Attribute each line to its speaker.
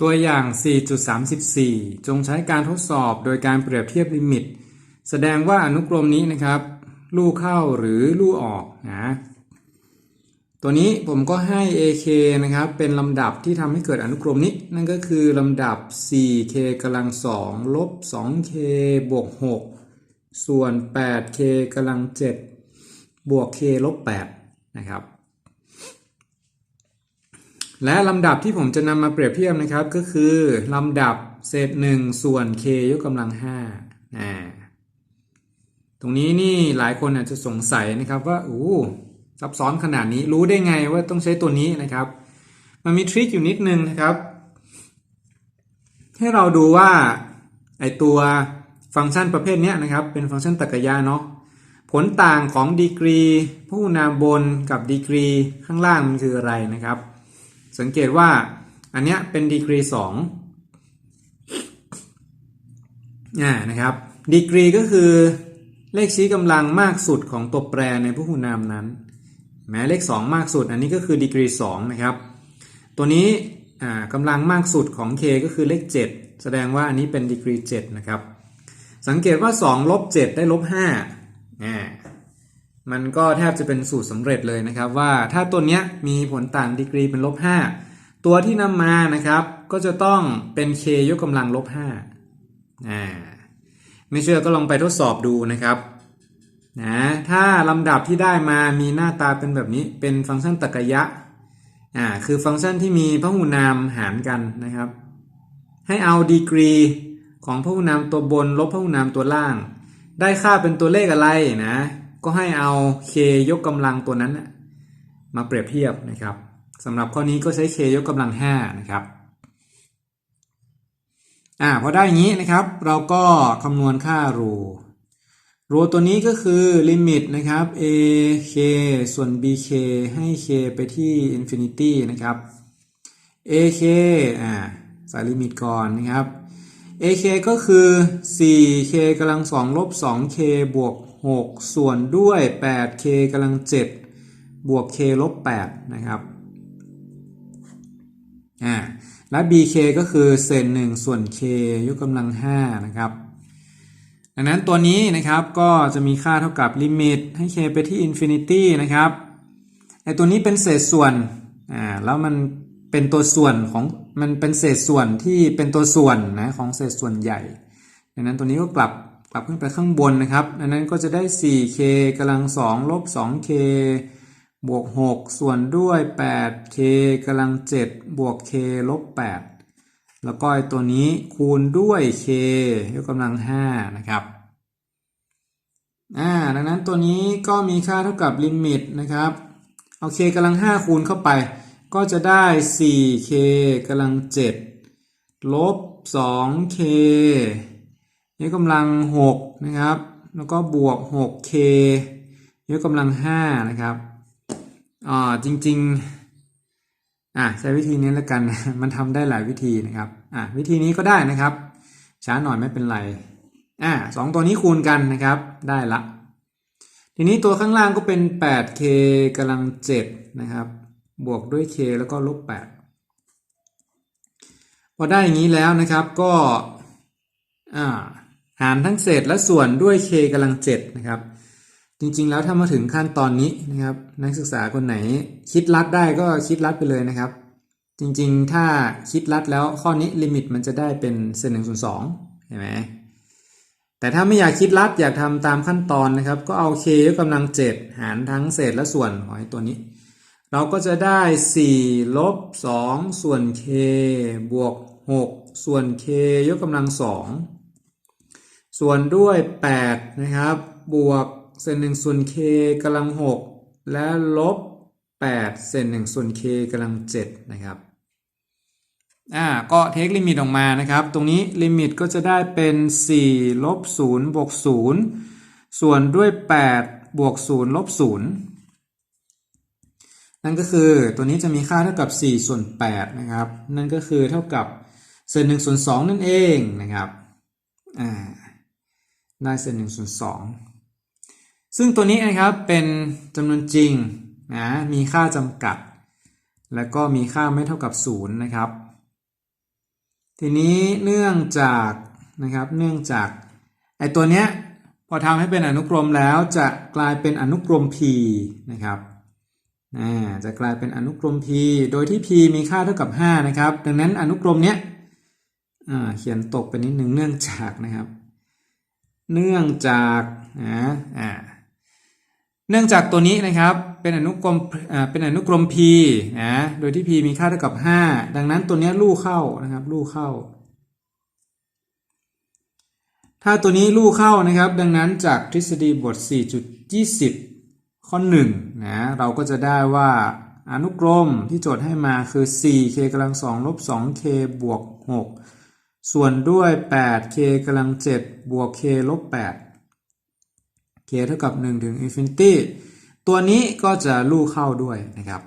Speaker 1: ตัวอย่าง 4.34 จงใช้การทดสอบโดยการเปรียบเทียบลิมิต แสดงว่าอนุกรมนี้นะครับ ลู่เข้าหรือลู่ออกนะ ตัวนี้ผมก็ให้ AK นะครับ เป็นลำดับที่ทำให้เกิดอนุกรมนี้ นั่นก็คือลำดับ 4K กำลัง 2 ลบ 2K บวก 6 ส่วน 8K กำลัง 7 บวก K ลบ 8 นะครับ และลำดับที่ผมจะนำมาเปรียบเทียบนะครับก็คือลำดับเศษ1ส่วน k ยกกำลัง5อ่าตรงนี้นี่หลายคนอาจจะสงสัยนะครับว่าโอ้ซับซ้อนขนาดนี้รู้ได้ไงว่าต้องใช้ตัวนี้นะครับ มันมีทริคอยู่นิดนึงนะครับ ให้เราดูว่าไอตัวฟังก์ชันประเภทนี้นะครับเป็นฟังก์ชันตรรกะเนาะผลต่างของดีกรี ผู้นามบนกับดีกรีข้างล่างมันคืออะไรนะครับ สังเกตว่าอันเนี้ยเป็นดีกรีสองอ่านะครับดีกรีก็คือเลขชี้กำลังมากสุดของตัวแปรในผู้หูนามนั้น แม้เลข 2 มากสุด อันนี้ก็คือดีกรี2นะครับ ตัวนี้กำลังมากสุดของ k ก็คือเลข 7 แสดงว่าอันนี้เป็นดีกรี7นะครับ สังเกตว่า 2 ลบ 7 ได้ลบ5อ่า มันก็แทบจะเป็นสูตรสำเร็จเลยนะครับ ว่าถ้าตัวเนี้ยมีผลต่างดีกรีเป็นลบ5ตัวที่นำมานะครับก็จะต้องเป็น k ยกกำลังลบ5อ่าไม่เชื่อก็ลองไปทดสอบดูนะครับนะถ้าลำดับที่ได้มามีหน้าตาเป็นแบบนี้เป็นฟังก์ชันตรรกะอ่าคือฟังก์ชันที่มีพหูนามหารกันนะครับ ให้เอาดีกรีของพหูนามตัวบนลบพหูนามตัวล่าง ได้ค่าเป็นตัวเลขอะไรนะ ก็ให้เอา k ยกกำลังตัวนั้นมาเปรียบเทียบนะครับสำหรับข้อนี้ก็ใช้ k ยกกำลัง5นะครับอ่าพอได้อย่างนี้นะครับ เราก็คำนวณค่ารูรูตัวนี้ก็คือลิมิตนะครับ a k ส่วน b k ให้ k ไปที่ infinity นะครับ a k อ่าใส่ลิมิตก่อนนะครับ a k ก็คือ 4k กำลัง2ลบ 2k บวก 6 ส่วนด้วย 8k กำลัง 7 บวก k ลบ 8 นะครับ อ่า และ bk ก็คือเศษ1ส่วน k ยกกำลัง 5 นะครับ ดังนั้นตัวนี้นะครับก็จะมีค่าเท่ากับลิมิตให้ k ไปที่ infinity นะครับ ไอตัวนี้เป็นเศษส่วน อ่า แล้วมันเป็นตัวส่วนของ มันเป็นเศษส่วนที่เป็นตัวส่วนนะของเศษส่วนใหญ่ ดังนั้นตัวนี้ก็กลับกลับขึ้นไปข้างบนนะครับดังนั้นก็จะได้ 4k กำลัง2ลบ 2k บวก 6 ส่วนด้วย 8k กำลัง 7 บวก k ลบ 8 แล้วก็ตัวนี้คูณด้วย k ยกกำลัง 5 นะครับอ่าดังนั้นตัวนี้ก็มีค่าเท่ากับลิมิตนะครับ เอา k กำลัง 5 คูณเข้าไป ก็จะได้ 4k กำลัง 7 ลบ 2k ยกกำลัง 6 นะครับ แล้วก็บวก 6k ยกกำลัง 5 นะครับอ่าจริง ๆ อะใช้วิธีนี้แล้วกัน มันทำได้หลายวิธีนะครับ อะวิธีนี้ก็ได้นะครับ ช้าหน่อยไม่เป็นไร อะสองตัวนี้คูณกันนะครับ ได้ละ ทีนี้ตัวข้างล่างก็เป็น 8k กำลัง 7 นะครับ บวกด้วย k แล้วก็ลบ8พอได้อย่างนี้แล้วนะครับก็หารทั้งเศษและส่วนด้วย k กำลัง7นะครับ จริงๆแล้วถ้ามาถึงขั้นตอนนี้นะครับ นักศึกษาคนไหนคิดลัดได้ก็คิดลัดไปเลยนะครับ จริงๆ ถ้าคิดลัดแล้วข้อนี้ลิมิตมันจะได้เป็นเศษหนึ่งส่วนสองเห็นไหมแต่ถ้าไม่อยากคิดลัดอยากทำตามขั้นตอนนะครับ ก็เอา k ยกกำลัง7หารทั้งเศษและส่วนของตัวนี้ เราก็จะได้ 4 ลบ 2 ส่วน k บวก 6 ส่วน k ยกกำลัง 2 ส่วนด้วย 8 นะครับ บวกเศษหนึ่งส่วน k กำลังหกและลบแปดเศษหนึ่งส่วน k กำลังเจ็ดนะครับอ่าก็เทคลิมิตออกมานะครับ ตรงนี้ลิมิตก็จะได้เป็น4ลบ0บวก0ส่วนด้วย 8 บวก0ลบ0 นั่นก็คือตัวนี้จะมีค่าเท่ากับ4ส่วน8นะครับ นั่นก็คือเท่ากับเศษ1ส่วน2นั่นเองนะครับอ่าได้เศษ1ส่วน2ซึ่งตัวนี้นะครับเป็นจำนวนจริงนะมีค่าจำกัด แล้วก็มีค่าไม่เท่ากับ0นะครับ ทีนี้เนื่องจากนะครับเนื่องจากไอตัวเนี้ยพอทำให้เป็นอนุกรมแล้วจะกลายเป็นอนุกรม p นะครับ จะกลายเป็นอนุกรม p โดยที่ p มีค่าเท่ากับ 5 นะครับ ดังนั้นอนุกรมเนี้ยเขียนตกไปนิดหนึ่งเนื่องจากนะครับ เนื่องจากนะอ่าเนื่องจากตัวนี้นะครับเป็นอนุกรมเป็นอนุกรม p นะโดยที่ p มีค่าเท่ากับ 5 ดังนั้นตัวนี้ลู่เข้านะครับ ลู่เข้า ถ้าตัวนี้ลู่เข้านะครับ ดังนั้นจากทฤษฎีบท 4.20 ข้อ1นะเราก็จะได้ว่าอนุกรมที่โจทย์ให้มาคือ 4k กำลัง2ลบ 2k บวก 6 ส่วนด้วย 8k กำลัง7บวก k ลบ 8 k เท่ากับ 1 ถึง infinity ตัวนี้ก็จะลู่เข้าด้วยนะครับ